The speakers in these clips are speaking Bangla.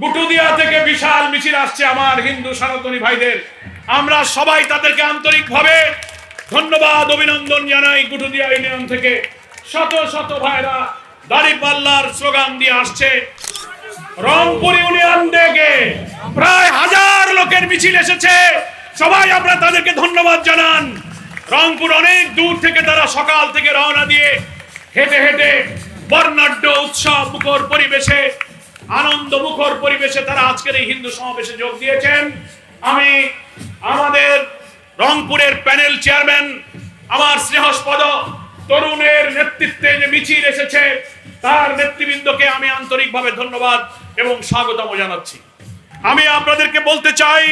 গুটুদিয়া থেকে বিশাল মিছিল আসছে আমার হিন্দু সনাতনী ভাইদের। আমরা সবাই তাদেরকে আন্তরিকভাবে ধন্যবাদ, অভিনন্দন জানাই গুটুদিয়া ইউনিয়ন থেকে। শত শত ভাইরা দাড়িপাল্লার স্লোগান দিয়ে আসছে। রংপুর ইউনিয়ন থেকে প্রায় হাজার লোকের মিছিল এসেছে। সবাই আমরা তাদেরকে ধন্যবাদ জানান। রংপুর অনেক দূর থেকে তারা সকাল থেকে রওনা দিয়ে হেঁটে হেঁটে বর্ণাঢ্য উৎসব, মুখর পরিবেশে আনন্দ মুখর পরিবেশে তারা আজকের এই হিন্দু সমাবেশে যোগ দিয়েছেন। আমি আমাদের রংপুরের প্যানেল চেয়ারম্যান, আমার স্নেহস্পদ তরুণের নেতৃত্বে যে মিছিল এসেছে, তার নেতৃবৃন্দকে আমি আন্তরিকভাবে ধন্যবাদ এবং স্বাগতম জানাচ্ছি। আমি আপনাদেরকে বলতে চাই,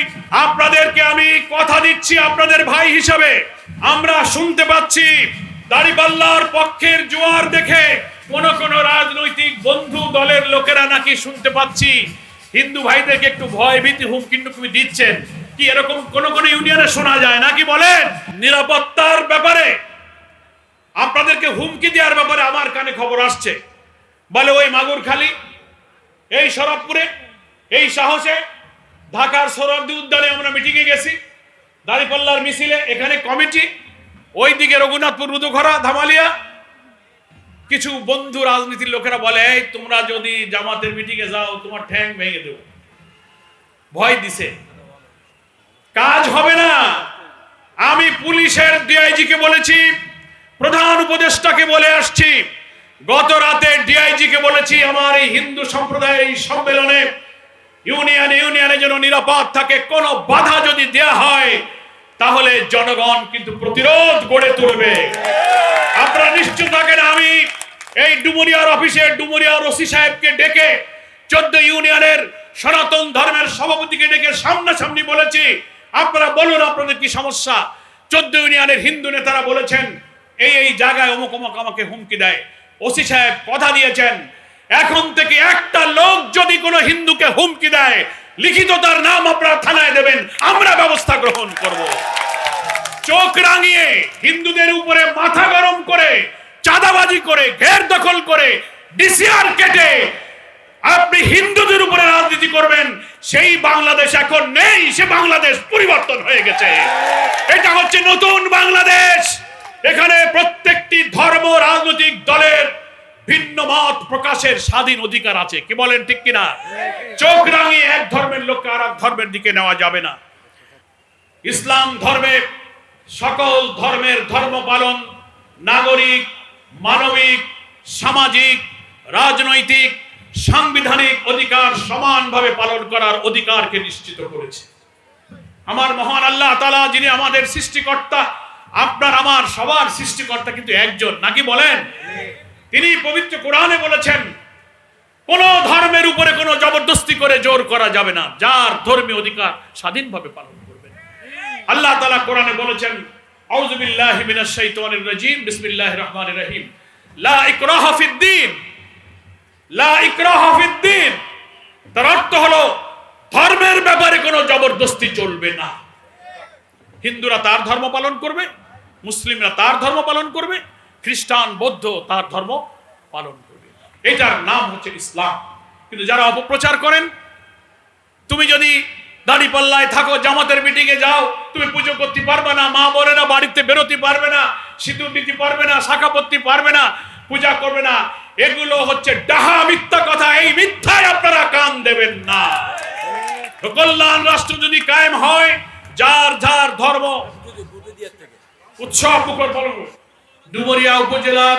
আপনাদেরকে আমি কথা দিচ্ছি আপনাদের ভাই হিসাবে। আমরা শুনতে পাচ্ছি দাড়িপাল্লার পক্ষের জোয়ার দেখে কোন কোন রাজনৈতিক বন্ধু দলের লোকেরা নাকি শুনতে পাচ্ছি, হিন্দু ভাইদেরকে একটু ভয় ভীতি হুমকি টুকমি দিচ্ছেন। কি এরকম কোন কোন ইউনিয়নে শোনা যায় নাকি বলেন? নিরাপত্তার ব্যাপারে, আপনাদেরকে হুমকি দেওয়ার ব্যাপারে আমার কানে খবর আসছে। বলে ওই মাগুরখালী, এই শরৎপুরে এই সাহসে ঢাকার সৌরদ্দি উদ্যানে আমরা মিটিংয়ে গেছি। দাঁড়িপাল্লার মিছিলে এখানে কমিটি, ওইদিকে রঘুনাথপুর রুদুঘরা, ধামালিয়া কিছু বন্ধু রাজনীতির লোকেরা বলে তোমরা যদি জামাতের মিটিংয়ে যাও, তোমার ঠ্যাং ভেঙে দেব। ভয় দিছে। কাজ হবে না। আমি পুলিশের ডিআইজি কে বলেছি, প্রধান উপদেষ্টাকে বলে আসছি। গত রাতে ডিআইজি কে বলেছি, আমার এই হিন্দু সম্প্রদায়ের এই সম্মেলনে ইউনিয়ন ইউনিয়নে যেন নিরাপদ থাকে, কোনো বাধা যদি দেয়া হয়, তাহলে জনগণ কিন্তু প্রতিরোধ গড়ে তুলবে। আপনারা নিশ্চিত থাকেন, আমি এই ডুমুরিয়ার অফিসে ডুমুরিয়ার ওসি সাহেবকে ডেকে চোদ্দ ইউনিয়নের সনাতন ধর্মের সভাপতিকে ডেকে সামনাসামনি বলেছি। আপনারা বলুন আপনাদের কি সমস্যা? চোদ্দ ইউনিয়নের হিন্দু নেতারা বলেছেন, এই এই জায়গায় অমুক অমুক আমাকে হুমকি দেয়। ওসি সাহেব কথা দিয়েছেন, এখন থেকে একটা লোক যদি কোনো হিন্দুকে হুমকি দেয়, লিখিত তার নাম আপনারা থানায় দেবেন, আমরা ব্যবস্থা গ্রহণ করব। চোখ রাঙিয়ে হিন্দুদের উপরে মাথা গরম করে, চাঁদাবাজি করে, ঘের দখল করে, ডিসিআর কেটে আপনি হিন্দুদের উপরে রাজনীতি করবেন, সেই বাংলাদেশ এখন নেই, সে বাংলাদেশ পরিবর্তন হয়ে গেছে। এটা হচ্ছে নতুন বাংলাদেশ। এখানে প্রত্যেকটি ধর্ম, রাজনৈতিক দলের ভিন্ন মত প্রকাশের স্বাধীন অধিকার আছে। কি বলেন ঠিক কিনা? চোখ রাঙিয়ে এক ধর্মের লোককে আর এক ধর্মের দিকে নেওয়া যাবে না। ইসলাম ধর্মে সকল ধর্মের ধর্ম পালন, নাগরিক, মানবিক, সামাজিক, রাজনৈতিক, সাংবিধানিক অধিকার সমানভাবে পালন করার অধিকারকে নিশ্চিত করেছে। আমার মহান আল্লাহ তালা যিনি আমাদের সৃষ্টিকর্তা, আপনার আমার সবার সৃষ্টিকর্তা কিন্তু একজন, নাকি বলেন? তিনি পবিত্র কোরআনে বলেছেন, কোন ধর্মের উপরে কোনো জবরদস্তি করে জোর করা যাবে না, যার ধর্মীয় অধিকার স্বাধীনভাবে পালন আল্লাহ তালা কোরআনে বলেছেন, আউযু বিল্লাহি মিনাশ শাইতানির রাজিম, বিসমিল্লাহির রহমানির রহিম। লা ইকরাহা ফিদ্দিন লা ইকরাহা ফিদ্দিন তার অর্থ হলো, ধর্মের ব্যাপারে কোনো জবরদস্তি চলবে না। হিন্দুরা তার ধর্ম পালন করবে, মুসলিমরা তার ধর্ম পালন করবে, খ্রিস্টান, বৌদ্ধ তার ধর্ম পালন করবে। এটার নাম হচ্ছে ইসলাম। কিন্তু যারা অপপ্রচার করেন, তুমি যদি দাড়ি পাল্লায় থাকো, জামাতের মিটিং এ যাও। তুমি পুজো করতে পারবে না, মা বলে না, বাড়িতে বেরোতে পারবে না, সিঁদুর দিতে পারবে না, শাখা পড়তে পারবে না, পূজা করবে না। এগুলো হচ্ছে ডাহা মিথ্যা কথা, এই মিথ্যায় আপনারা কান দেবেন না। কল্যাণ রাষ্ট্র যদি কায়েম হয়, যার যার ধর্ম, উৎসব মুখর পালন। ডুমুরিয়া উপজেলার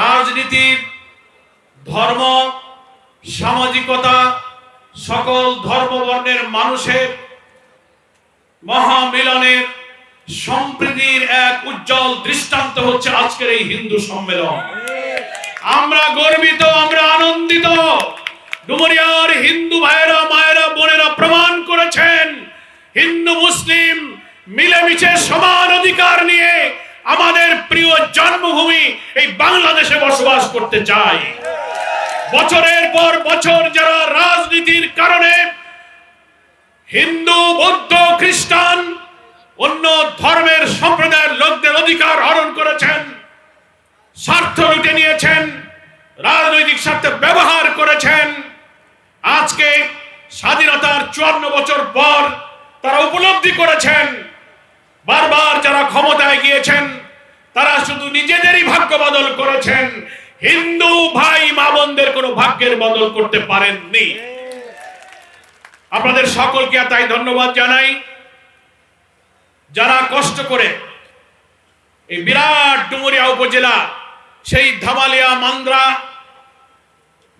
রাজনীতির ধর্ম, সামাজিকতা সকল ধর্মবর্ণের মানুষের মহামিলনের সম্প্রীতির এক উজ্জ্বল দৃষ্টান্ত হচ্ছে আজকের এই হিন্দু সম্মেলন। আমরা গর্বিত, আমরা আনন্দিত। ডুমুরিয়ার হিন্দু ভাইয়েরা, মায়েরা, বোনেরা প্রমাণ করেছেন, হিন্দু, মুসলিম মিলেমিশে সমান অধিকার নিয়ে আমাদের প্রিয় জন্মভূমি এই বাংলাদেশে বসবাস করতে চাই। বছরের পর বছর যারা রাজনীতির কারণে হিন্দু, বৌদ্ধ, খ্রিস্টান, অন্য ধর্মের সম্প্রদায়ের লোকদের অধিকার হরণ করেছেন, স্বার্থ লুটে নিয়েছেন, রাজনৈতিক স্বার্থে ব্যবহার করেছেন, আজকে স্বাধীনতার চুয়ান্ন বছর পর তারা উপলব্ধি করেছেন, বারবার যারা ক্ষমতায় গিয়েছেন, তারা শুধু নিজেদেরই ভাগ্য বদল করেছেন। হিন্দু ভাই মা বোনদের কোনো ভাগ্যের বদল করতে পারেননি। আপনাদের সকলকে তাই ধন্যবাদ জানাই। যারা কষ্ট করে এই বিরাট ডুমুরিয়া উপজেলা, সেই ধামালিয়া মান্দ্রা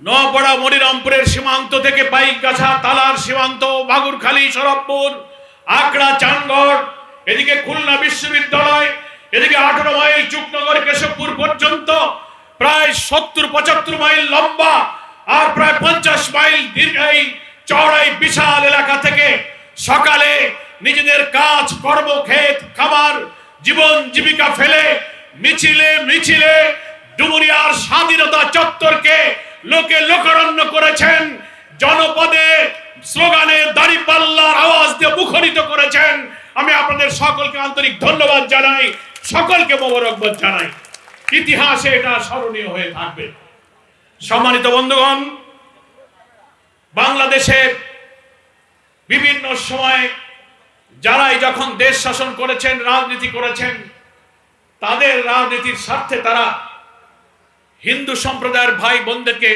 নোয়াপাড়া মনিরামপুরের সীমান্ত থেকে পাইকগাছা, তালার সীমান্ত, বাগুরখালী শরৎপুর আকড়া চানগড় এদিকে খুলনা বিশ্ববিদ্যালয়, এদিকে আঠারো মাইল চুকনগর, কেশবপুর পর্যন্ত প্রায় সত্তর, পঁচাত্তর মাইল লম্বা আর প্রায় পঞ্চাশ মাইল দীর্ঘ এই চওড়াই বিশাল এলাকা থেকে সকালে নিজেদের কাজ কর্মক্ষেত খাবার জীবন, জীবিকা ফেলে মিছিলে মিছিলে ডুমুরিয়ার স্বাধীনতা চত্বরকে লোকে লোকারণ্য করেছেন, জনপদে স্লোগানে দাড়িপাল্লার আওয়াজ দিয়ে মুখরিত করেছেন। আমি আপনাদের সকলকে আন্তরিক ধন্যবাদ জানাই, সকলকে মোবারকবাদ জানাই। ইতিহাসে এটা স্মরণীয় হয়ে থাকবে। সম্মানিত বন্ধুগণ, বাংলাদেশে বিভিন্ন সময় যারাই যখন দেশ শাসন করেছেন, রাজনীতি করেছেন, তাদের রাজনীতির স্বার্থে তারা হিন্দু সম্প্রদায়ের ভাই বোনদেরকে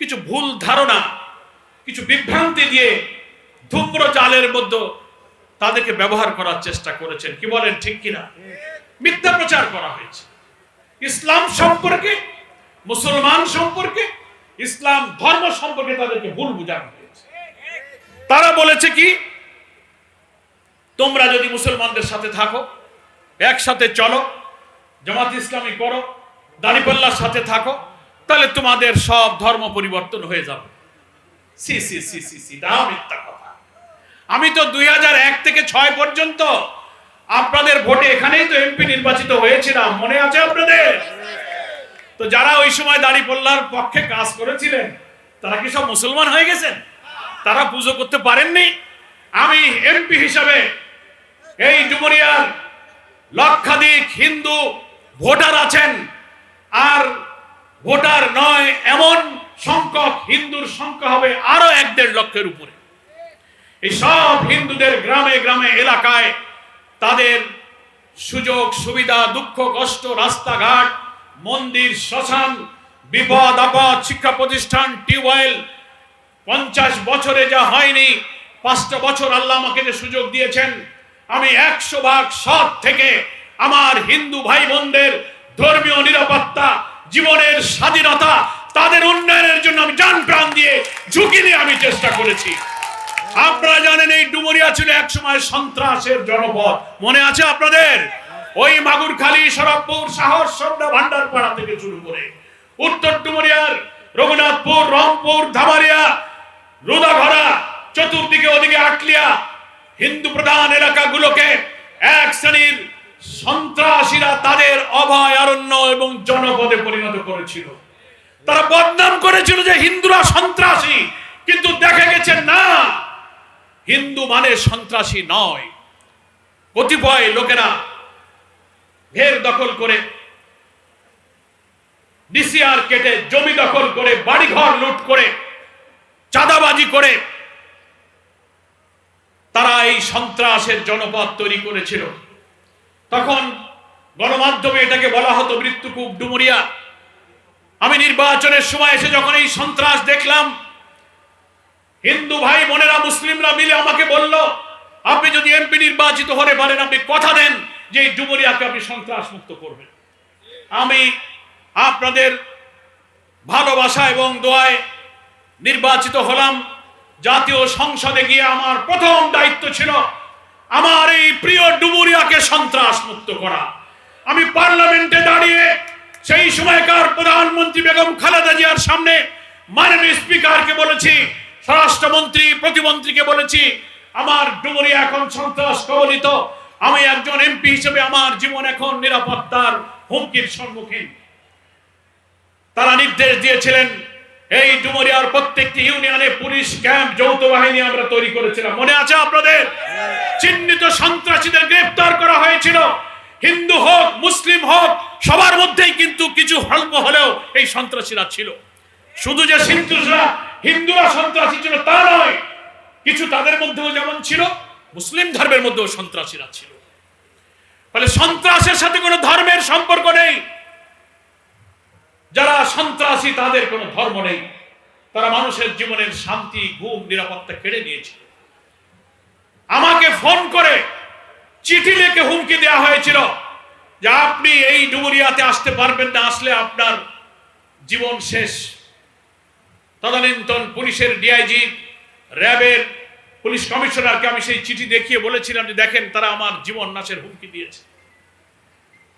কিছু ভুল ধারণা, কিছু বিভ্রান্তি দিয়ে ধূম্র জালের মধ্যে তাদেরকে ব্যবহার করার চেষ্টা করেছেন। কি বলেন, ঠিক কিনা? মিথ্যা প্রচার করা হয়েছে। ইসলাম সম্পর্কে, মুসলমান সম্পর্কে, ইসলাম ধর্ম সম্পর্কে তাদেরকে ভুল বোঝানো হয়েছে। তারা বলেছে কি, তোমরা যদি মুসলমানদের সাথে থাকো, একসাথে চলো, জামাত ইসলামী করো দাড়িপাল্লার সাথে থাকো, তাহলে তোমাদের সব ধর্ম পরিবর্তন হয়ে যাবে। সি সি সি সি সি মিথ্যা কথা। আমি তো দুই থেকে ছয় পর্যন্ত আপনাদের ভোটে এখানেই তো এমপি নির্বাচিত হয়েছিলাম, মনে আছে আপনাদের? তো যারা ওই সময় দাড়িপাল্লার পক্ষে কাজ করেছিলেন, তারা কি সব মুসলমান হয়ে গেছেন? তারা পুজো করতে পারেননি? আমি এমপি হিসাবে এই ডুমুরিয়ার লক্ষাধিক হিন্দু ভোটার আছেন, আর ভোটার নয়, এমন সংখ্যক হিন্দুর সংখ্যা হবে আরও এক দেড় লক্ষের উপরে। এই সব হিন্দুদের গ্রামে গ্রামে এলাকায় তাদের সুযোগ, সুবিধা, দুঃখ, কষ্ট, রাস্তাঘাট, মন্দির, শ্মশান, বিপদ, আপদ, শিক্ষা প্রতিষ্ঠান, টিউবওয়েল, পঞ্চাশ বছরে যা হয়নি পাঁচটা বছর আল্লাহ আমাকে যে সুযোগ দিয়েছেন, আমি একশো ভাগ সৎ থেকে আমার হিন্দু ভাই বোনদের ধর্মীয় নিরাপত্তা, জীবনের স্বাধীনতা, তাদের উন্নয়নের জন্য আমি জান প্রাণ দিয়ে ঝুঁকি নিয়ে আমি চেষ্টা করেছি। আপনারা জানেন এই ডুমুরিয়া ছিল একসময় সন্ত্রাসের জনপদ। মনে আছে আপনাদের? ওই মাগুরখালী শরৎপুর সাহস সন্ধ্যা ভান্ডারপাড়া থেকে শুরু করে। উত্তর ডুমুরিয়ার রঘুনাথপুর, রংপুর ধামারিয়া রুদাঘরা, চতুর্দিকে ওদিকে আটলিয়া, হিন্দু প্রধান এলাকাগুলোকে এক শ্রেণির সন্ত্রাসীরা তাদের অভয়ারণ্য এবং জনপদে পরিণত করেছিল। তারা বদনাম করেছিল যে হিন্দুরা সন্ত্রাসী, কিন্তু দেখা গেছে না। হিন্দু মানে সন্ত্রাসী নয়। কতিপয় লোকেরা ঘের দখল করে, ডিসিআর কেটে জমি দখল করে, বাড়িঘর লুট করে, চাঁদাবাজি করে, তারা এই সন্ত্রাসের জনপদ তৈরি করেছিল। তখন গণমাধ্যমে এটাকে বলা হতো মৃত্যুকূপ ডুমুরিয়া। আমি নির্বাচনের সময় এসে যখন এই সন্ত্রাস দেখলাম হিন্দু ভাই বোনেরা, মুসলিমরা মিলে আমাকে বলল, আপনি যদি এমপি নির্বাচিত হতে পারেন, আপনি কথা দেন যে এই ডুমুরিয়াকে আপনি সন্ত্রাস মুক্ত করবেন। আমি আপনাদের ভালোবাসা এবং দোয়ায় নির্বাচিত হলাম। জাতীয় সংসদে গিয়ে আমার প্রথম দায়িত্ব ছিল আমার এই প্রিয় ডুমুরিয়াকে সন্ত্রাস মুক্ত করা। আমি পার্লামেন্টে দাঁড়িয়ে সেই সময়কার প্রধানমন্ত্রী বেগম খালেদা জিয়ার সামনে মাননীয় স্পিকারকে বলেছি স্বরাষ্ট্রমন্ত্রী, প্রতিমন্ত্রীকে বলেছি, আমার ডুমুরিয়া এখন সন্ত্রাস কবলিত। আমি একজন এমপি হিসেবে আমার জীবন এখন নিরাপত্তার হুমকির সম্মুখীন। তারা নির্দেশ দিয়েছিলেন, এই ডুমরিয়ার প্রত্যেকটি ইউনিয়নে পুলিশ, ক্যাম্প, যৌথ বাহিনী আমরা তৈরি করেছিলাম। মনে আছে আপনাদের? চিহ্নিত সন্ত্রাসীদের গ্রেফতার করা হয়েছিল। হিন্দু হোক, মুসলিম হোক, সবার মধ্যেই কিন্তু কিছু অল্প হলেও এই সন্ত্রাসীরা ছিল। শুধু যে হিন্দুরা হিন্দুরা সন্ত্রাসী ছিল তা নয়, কিছু তাদের মধ্যেও যেমন ছিল, মুসলিম ধর্মের মধ্যেও সন্ত্রাসীরা ছিল। ফলে সন্ত্রাসের সাথে কোনো ধর্মের সম্পর্ক নেই। যারা সন্ত্রাসী, তাদের কোনো ধর্ম নেই। তারা মানুষের জীবনের শান্তি, ঘুম, নিরাপত্তা কেড়ে নিয়েছিল আমাকে ফোন করে চিঠি লিখে হুমকি দেওয়া হয়েছিল যে আপনি এই ডুমুরিয়াতে আসতে পারবেন না, আসলে আপনার জীবন শেষ। তদানীন্তন পুলিশের ডিআইজি র্যাবের পুলিশ কমিশনারকে আমি সেই চিঠি দেখিয়ে বলেছিলাম যে দেখেন তারা আমার জীবন নাশের হুমকি দিয়েছে।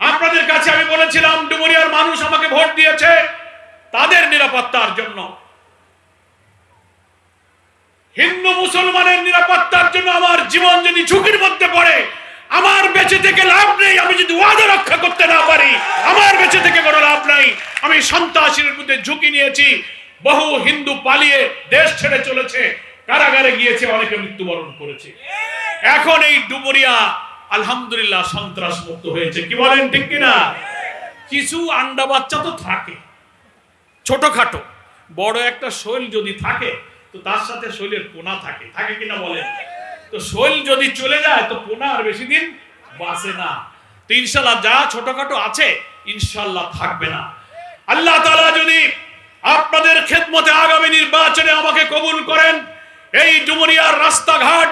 আপনাদের কাছে আমি বলেছিলাম, ডুমুরিয়ার মানুষ আমাকে ভোট দিয়েছে, তাদের নিরাপত্তার জন্য। হিন্দু মুসলমানের নিরাপত্তার জন্য আমার জীবন যদি ঝুঁকির মধ্যে পড়ে, আমার বেঁচে থেকে লাভ নেই, আমি যদি ওয়াদা রক্ষা করতে না পারি, আমার বেঁচে থেকে কোনো লাভ নাই, আমি সন্ত্রাসীর মধ্যে ঝুঁকি নিয়েছি বহু হিন্দু পালিয়ে দেশ ছেড়ে চলেছে। কারাগারে গিয়েছে, অনেকে মৃত্যুবরণ করেছে। এখন এই ডুবুরিয়া আলহামদুলিল্লাহ সন্ত্রাস মুক্ত হয়েছে। কি বলেন, ঠিক কিনা? কিছু আন্ডা বাচ্চা তো থাকে। ছোটখাটো, বড় একটা শৈল যদি থাকে, তো তার সাথে শৈলের পোনা থাকে। থাকে কিনা বলেন? তো শৈল যদি চলে যায়, তো পোনা আর বেশি দিন বাঁচে না। তো ইনশাল্লাহ যা ছোটখাটো আছে, ইনশাল্লাহ থাকবে না। আল্লাহ তাআলা যদি আপনাদের খেদমতে আগামী নির্বাচনে আমাকে কবুল করেন। এই ডুমুরিয়ার রাস্তাঘাট,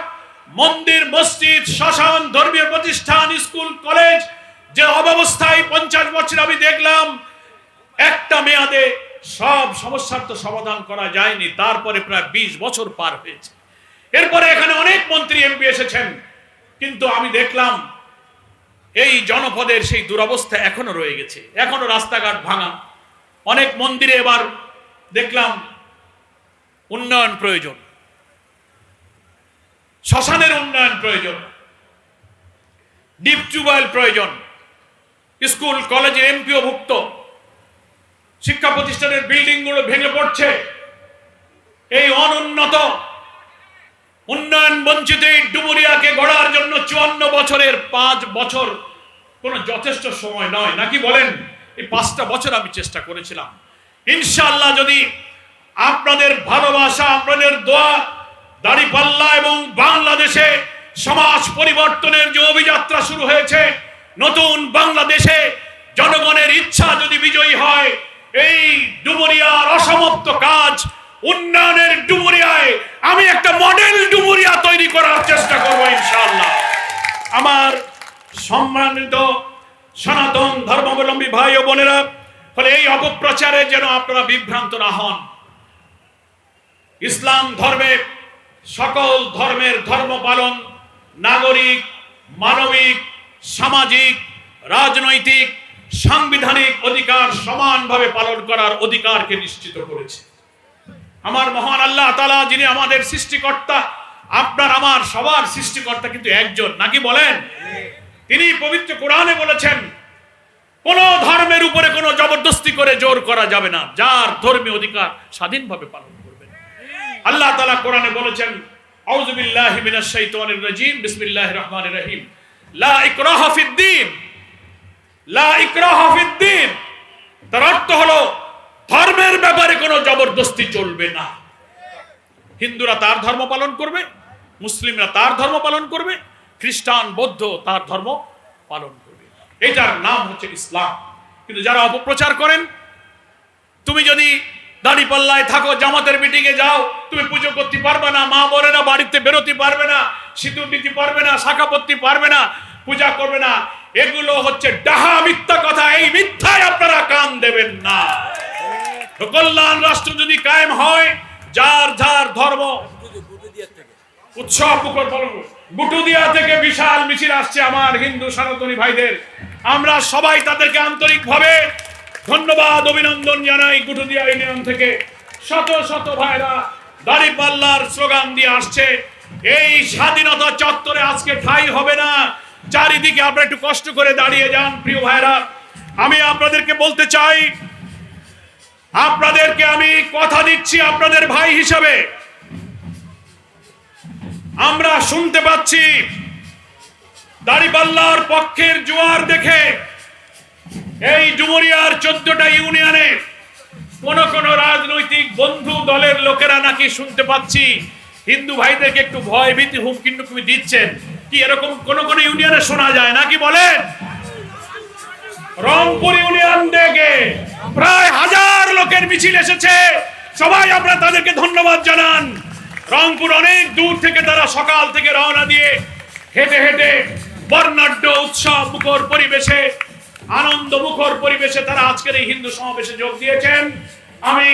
মন্দির, মসজিদ, শ্মশান, ধর্মীয় প্রতিষ্ঠান, স্কুল, কলেজ, যে অব্যবস্থায় পঞ্চাশ বছর আমি দেখলাম, একটা মেয়াদে সব সমস্যার তো সমাধান করা যায়নি, তারপরে প্রায় বিশ বছর পার হয়েছে। এরপরে এখানে অনেক মন্ত্রী এমপি এসেছেন, কিন্তু আমি দেখলাম এই জনপদের সেই দুরবস্থা এখনও রয়ে গেছে, এখনও রাস্তাঘাট ভাঙা। অনেক মন্দিরে এবার দেখলাম উন্নয়ন প্রয়োজন। শ্মশানের উন্নয়ন প্রয়োজন। ডিপ টিউবওয়েল প্রয়োজন। স্কুল, কলেজে এমপিও ভুক্ত। শিক্ষা প্রতিষ্ঠানের বিল্ডিংগুলো ভেঙে পড়ছে। এই অনুন্নত, উন্নয়ন বঞ্চিত এই ডুমুরিয়াকে গড়ার জন্য চুয়ান্ন বছরের পাঁচ বছর কোনো যথেষ্ট সময় নয়। নাকি বলেন? এই পাঁচটা বছর আমি চেষ্টা করেছিলাম। ইনশাআল্লাহ যদি আপনাদের ভালোবাসা, আপনাদের দোয়া, দাড়িপাল্লা এবং বাংলাদেশে সমাজ পরিবর্তনের যে অভিযাত্রা শুরু হয়েছে, নতুন বাংলাদেশে জনগণের ইচ্ছা যদি বিজয়ী হয়, এই ডুমুরিয়ার অসমাপ্ত কাজ উন্নয়নের ডুমুরিয়ায় আমি একটা মডেল ডুমুরিয়া তৈরি করার চেষ্টা করব ইনশাআল্লাহ। আমার সম্মানিত সনাতন ধর্মাবলম্বী ভাই ও বোনেরা, ফলে এই অপপ্রচারে যেন আপনারা বিভ্রান্ত না হন। ইসলাম ধর্মে সকল ধর্মের ধর্ম পালন, নাগরিক, মানবিক, সামাজিক, রাজনৈতিক, সাংবিধানিক অধিকার সমানভাবে পালন করার অধিকারকে নিশ্চিত করেছে। আমার মহান আল্লাহ তালা যিনি আমাদের সৃষ্টিকর্তা, আপনার, আমার সবার সৃষ্টিকর্তা কিন্তু একজন, নাকি বলেন? তিনি পবিত্র কোরআনে বলেছেন, কোন ধর্মের উপরে কোনো জবরদস্তি করে জোর করা যাবে না। যার ধর্মীয় অধিকার স্বাধীনভাবে পালন করবেন। আল্লাহ তালা কোরআনে বলেছেন আউযুবিল্লাহি মিনাশ শাইতানির রাজিম, বিসমিল্লাহির রহমানির রহিম। লা ইকরাহা ফিদ্দিন লা ইকরাহা ফিদ্দিন তার অর্থ হলো, ধর্মের ব্যাপারে কোনো জবরদস্তি চলবে না। হিন্দুরা তার ধর্ম পালন করবে, মুসলিমরা তার ধর্ম পালন করবে খ্রিস্টান, বৌদ্ধ তার ধর্ম পালন করবে। এটার নাম হচ্ছে ইসলাম। কিন্তু যারা অপপ্রচার করেন, তুমি যদি দাড়ি পাল্লায় থাকো, জামাতের মিটিং এ যাও, তুমি পুজো করতে পারবে না, মা বলে না, বাড়িতে বেরোতে পারবে না, সিঁদুর দিতে পারবে না, শাখা পড়তে পারবে না, পূজা করবে না, এগুলো হচ্ছে ডাহা মিথ্যা কথা। এই মিথ্যায় আপনারা কান দেবেন না। কল্যাণ রাষ্ট্র যদি কায়েম হয়, যার যার ধর্ম, উৎসব পালন করবে। গুটুদিয়া থেকে বিশাল মিছিল আসছে আমার হিন্দু সনাতনী ভাইদের। আমরা সবাই তাদেরকে আন্তরিকভাবে ধন্যবাদ, অভিনন্দন জানাই গুটুদিয়া ইউনিয়ন থেকে। শত শত ভাইরা দাড়ি পাল্লার স্লোগান দিয়ে আসছে। এই স্বাধীনতা চত্বরে আজকে ঠাই হবে না। চারিদিকে আপনারা একটু কষ্ট করে দাঁড়িয়ে যান, প্রিয় ভাইরা। আমি আপনাদেরকে বলতে চাই, আপনাদেরকে আমি কথা দিচ্ছি আপনাদের ভাই হিসাবে। শুনতে পাচ্ছি। দাড়িপাল্লার পক্ষের জোয়ার দেখে এই ডুমুরিয়ার চোদ্দটা ইউনিয়নে কোন কোন রাজনৈতিক বন্ধু দলের লোকেরা নাকি শুনতে পাচ্ছি। হিন্দু ভাইদেরকে একটু ভয় ভীতি হুমকি টুকমি দিচ্ছেন। কি এরকম কোন কোন ইউনিয়নে শোনা যায় নাকি বলেন রংপুর ইউনিয়ন থেকে প্রায় হাজার লোকের মিছিল এসেছে। সবাই আমরা তাদেরকে ধন্যবাদ জানান। রংপুর অনেক দূর থেকে তারা সকাল থেকে রওনা দিয়ে হেঁটে হেঁটে বর্ণাঢ্য উৎসব মুখর পরিবেশে, আনন্দ মুখর পরিবেশে তারা আজকের এই হিন্দু সমাবেশে যোগ দিয়েছেন। আমি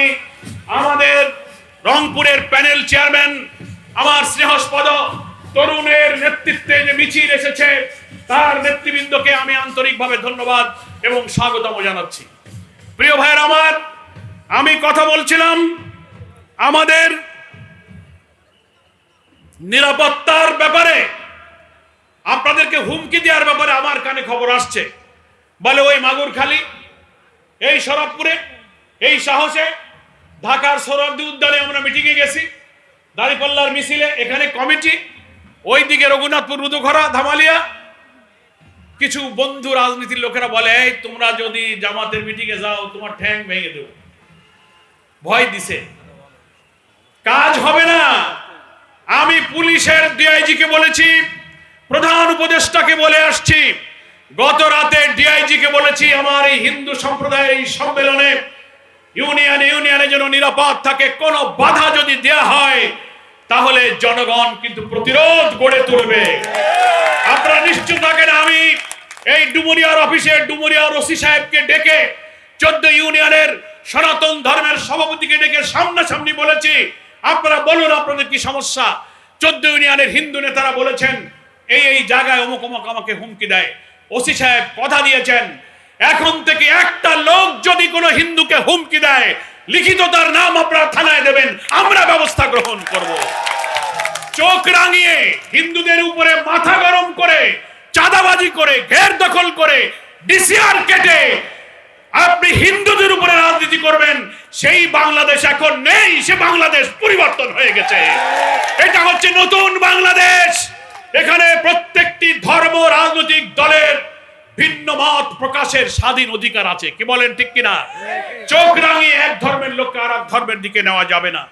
আমাদের রংপুরের প্যানেল চেয়ারম্যান, আমার স্নেহস্পদ তরুণের নেতৃত্বে যে মিছিল এসেছে, তার নেতৃবৃন্দকে আমি আন্তরিকভাবে ধন্যবাদ এবং স্বাগতম জানাচ্ছি। প্রিয় ভাইয়ের আমার, আমি কথা বলছিলাম আমাদের নিরাপত্তার ব্যাপারে, আপনাদেরকে হুমকি দেওয়ার ব্যাপারে আমার কানে খবর আসছে। বলে ওই মাগুরখালী এই শরৎপুরে এই সাহসে ঢাকার সরদ্দি উদ্যানে আমরা মিটিংয়ে গেছি। দাঁড়িপাল্লার মিছিলে এখানে কমিটি, ওইদিকে রঘুনাথপুর রুদুখরা ধামালিয়া। কিছু বন্ধু রাজনীতির লোকেরা বলে, এই, তোমরা যদি জামাতের মিটিংয়ে যাও, তোমার ঠ্যাং ভেঙে দেব। ভয় দিছে। কাজ হবে না। আমি পুলিশের ডিআইজি কে বলেছি, প্রধান উপদেষ্টাকে বলে আসছি। গত রাতে ডিআইজি কে বলেছি, আমার এই হিন্দু সম্প্রদায়ের এই সম্মেলনে ইউনিয়ন ইউনিয়নে যেন নিরাপদ থাকে, কোনো বাধা যদি দেয়া হয়, তাহলে জনগণ কিন্তু প্রতিরোধ গড়ে তুলবে। আপনারা নিশ্চিত থাকেন, আমি এই ডুমুরিয়ার অফিসে, ডুমুরিয়ার ওসি সাহেবকে ডেকে চোদ্দ ইউনিয়নের সনাতন ধর্মের সভাপতিকে ডেকে সামনাসামনি বলেছি আপনারা বলুন আপনাদের কি সমস্যা? চোদ্দ ইউনিয়নের হিন্দু নেতারা বলেছেন, এই এই জায়গায় অমুক অমুক আমাকে হুমকি দেয়। ওসি সাহেব কথা দিয়েছেন, এখন থেকে একটা লোক যদি কোনো হিন্দুকে হুমকি দেয়, লিখিত তার নাম আপনারা থানায় দেবেন, আমরা ব্যবস্থা গ্রহণ করব। চোখ রাঙিয়ে হিন্দুদের উপরে মাথা গরম করে, চাঁদাবাজি করে, ঘের দখল করে, ডিসিআর কেটে আপনি হিন্দুদের উপরে রাজনীতি করবেন সেই বাংলাদেশ এখন নেই সে বাংলাদেশ পরিবর্তন হয়ে গেছে। এটা হচ্ছে নতুন বাংলাদেশ। এখানে প্রত্যেকটি ধর্ম রাজনৈতিক দলের ভিন্ন মত প্রকাশের স্বাধীন অধিকার আছে। কি বলেন ঠিক কিনা? চোখ রাঙিয়ে এক ধর্মের লোককে আর এক ধর্মের দিকে নেওয়া যাবে না।